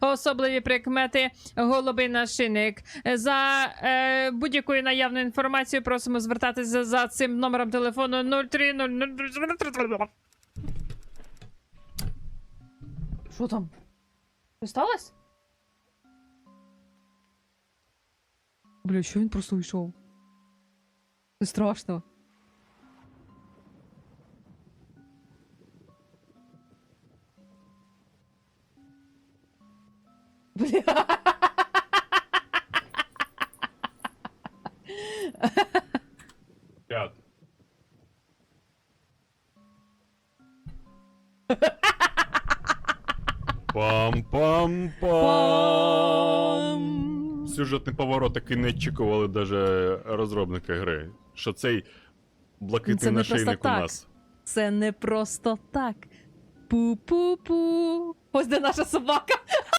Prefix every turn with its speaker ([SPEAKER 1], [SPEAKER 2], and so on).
[SPEAKER 1] особливі прикмети, голубий нашийник. За е, будь-якою наявною інформацією просимо звертатися за цим номером телефону 0300. Що там? Що сталося? Бля, що він просто уйшов? Це страшно. Бля.
[SPEAKER 2] П'ят. Пам-пам-пам. Сюжетний поворот такий не очікували даже розробники гри. Що цей блакитний нашийник у нас.
[SPEAKER 1] Це не просто так. Пу-пу-пу. Ось де наша собака.